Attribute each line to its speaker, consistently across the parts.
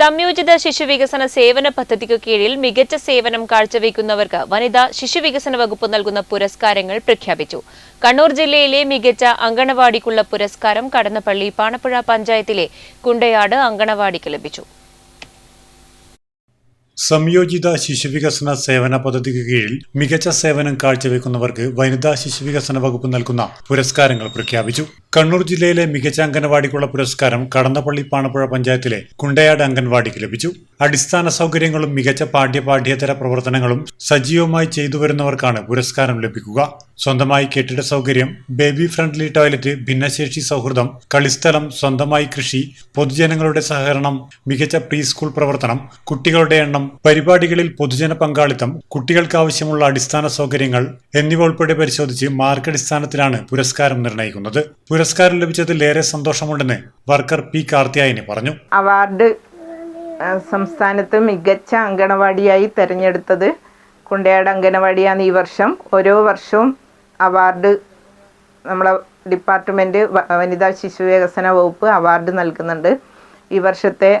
Speaker 1: സംയോജിത ശിശുവികസന സേവന പദ്ധതിക്കു കീഴിൽ മികച്ച സേവനം കാഴ്ചവെക്കുന്നവർക്ക് വനിതാ ശിശുവികസന വകുപ്പ് നൽകുന്ന പുരസ്കാരങ്ങൾ പ്രഖ്യാപിച്ചു. കണ്ണൂർ ജില്ലയിലെ മികച്ച അങ്കണവാടിക്കുള്ള പുരസ്കാരം കടന്നപ്പള്ളി പാണപ്പുഴ പഞ്ചായത്തിലെ കുണ്ടയാട് അങ്കണവാടിക്ക് ലഭിച്ചു.
Speaker 2: സംയോജിത ശിശുവികസന സേവന പദ്ധതിക്ക് കീഴിൽ മികച്ച സേവനം കാഴ്ചവെക്കുന്നവർക്ക് വനിതാ ശിശുവികസന വകുപ്പ് നൽകുന്ന പുരസ്കാരങ്ങൾ പ്രഖ്യാപിച്ചു. കണ്ണൂർ ജില്ലയിലെ മികച്ച അംഗൻവാടിക്കുള്ള പുരസ്കാരം കടന്നപ്പള്ളി പാണപ്പുഴ പഞ്ചായത്തിലെ കുണ്ടയാട് അംഗൻവാടിക്ക് ലഭിച്ചു. അടിസ്ഥാന സൗകര്യങ്ങളും മികച്ച പാഠ്യപാഠ്യേതര പ്രവർത്തനങ്ങളും സജീവമായി ചെയ്തു വരുന്നവർക്കാണ് പുരസ്കാരം ലഭിക്കുക. സ്വന്തമായി കെട്ടിട സൗകര്യം ബേബി ഫ്രണ്ട്ലി ടോയ്ലറ്റ് ഭിന്നശേഷി സൗഹൃദം കളിസ്ഥലം സ്വന്തമായി കൃഷി പൊതുജനങ്ങളുടെ സഹകരണം മികച്ച പ്രീ സ്കൂൾ പ്രവർത്തനം കുട്ടികളുടെ എണ്ണം പരിപാടികളിൽ പൊതുജന പങ്കാളിത്തം കുട്ടികൾക്ക് ആവശ്യമുള്ള അടിസ്ഥാന സൗകര്യങ്ങൾ എന്നിവ ഉൾപ്പെടെ പരിശോധിച്ച് മാർക്കടിസ്ഥാനത്തിലാണ് പുരസ്കാരം നിർണയിക്കുന്നത് പുരസ്കാരം ലഭിച്ചതിൽ ഏറെ സന്തോഷമുണ്ടെന്ന് വർക്കർ പി കാർത്തിയായനി പറഞ്ഞു.
Speaker 3: അവാർഡ് സംസ്ഥാനത്ത് മികച്ച അങ്കണവാടിയായി തെരഞ്ഞെടുത്തത് കുണ്ടയാട് അങ്കണവാടിയാണ് ഈ വർഷം. ഓരോ വർഷവും അവാർഡ് നമ്മളെ ഡിപ്പാർട്ട്മെന്റ് വനിതാ ശിശു വികസന വകുപ്പ് അവാർഡ് നൽകുന്നുണ്ട്. ഈ വർഷത്തെ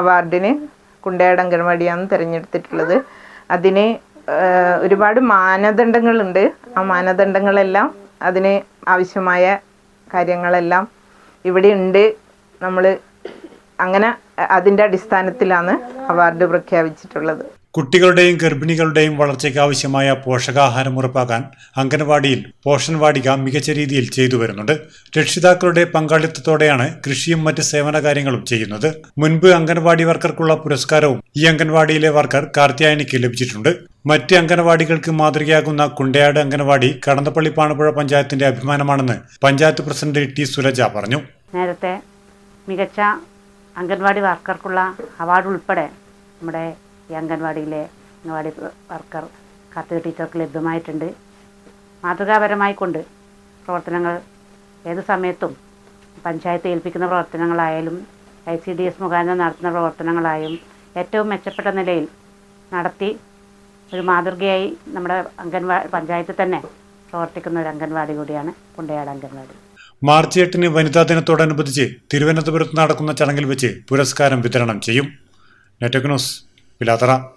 Speaker 3: അവാർഡിന് കുണ്ടയാട് അങ്കണവാടിയാണ് തിരഞ്ഞെടുത്തിട്ടുള്ളത്. അതിന് ഒരുപാട് മാനദണ്ഡങ്ങളുണ്ട്. ആ മാനദണ്ഡങ്ങളെല്ലാം അതിന് ആവശ്യമായ കാര്യങ്ങളെല്ലാം ഇവിടെ ഉണ്ട്. നമ്മൾ അങ്ങനെ അതിന്റെ അടിസ്ഥാനത്തിലാണ് അവാർഡ് പ്രഖ്യാപിച്ചിട്ടുള്ളത്.
Speaker 2: കുട്ടികളുടെയും ഗർഭിണികളുടെയും വളർച്ചയ്ക്ക് ആവശ്യമായ പോഷകാഹാരം ഉറപ്പാക്കാൻ അംഗൻവാടിയിൽ പോഷൻ വാടിക മികച്ച രീതിയിൽ ചെയ്തു വരുന്നുണ്ട്. രക്ഷിതാക്കളുടെ പങ്കാളിത്തത്തോടെയാണ് കൃഷിയും മറ്റ് സേവന കാര്യങ്ങളും ചെയ്യുന്നത്. മുൻപ് അംഗൻവാടി വർക്കർക്കുള്ള പുരസ്കാരവും ഈ അംഗൻവാടിയിലെ വർക്കർ കാർത്തിയായനിക്ക് ലഭിച്ചിട്ടുണ്ട്. മറ്റ് അംഗനവാടികൾക്ക് മാതൃകയാകുന്ന കുണ്ടയാട് അംഗനവാടി കടന്നപ്പള്ളി പാണപ്പുഴ പഞ്ചായത്തിന്റെ അഭിമാനമാണെന്ന് പഞ്ചായത്ത് പ്രസിഡന്റ് ടി. സുരജ പറഞ്ഞു.
Speaker 4: നേരത്തെ മികച്ച അംഗൻവാടി വർക്കർക്കുള്ള അവാർഡ് ഉൾപ്പെടെ നമ്മുടെ ഈ അംഗൻവാടിയിലെ അംഗൻവാടി വർക്കർ കാർത്തിക ടീച്ചർക്ക് ലഭ്യമായിട്ടുണ്ട്. മാതൃകാപരമായി കൊണ്ട് പ്രവർത്തനങ്ങൾ ഏത് സമയത്തും പഞ്ചായത്ത് ഏൽപ്പിക്കുന്ന പ്രവർത്തനങ്ങളായാലും ഐ സി ഡി എസ് മുഖാന്തരം നടത്തുന്ന പ്രവർത്തനങ്ങളായും ഏറ്റവും മെച്ചപ്പെട്ട നിലയിൽ നടത്തി ഒരു മാതൃകയായി നമ്മുടെ അംഗൻവാടി പഞ്ചായത്തിൽ തന്നെ പ്രവർത്തിക്കുന്ന ഒരു അംഗൻവാടി കൂടിയാണ് കുണ്ടയാട് അംഗൻവാടി.
Speaker 2: മാർച്ച് എട്ടിന് വനിതാ ദിനത്തോടനുബന്ധിച്ച് തിരുവനന്തപുരത്ത് നടക്കുന്ന ചടങ്ങിൽ വെച്ച് പുരസ്കാരം വിതരണം ചെയ്യും. നെറ്റക് പിലാത്തറ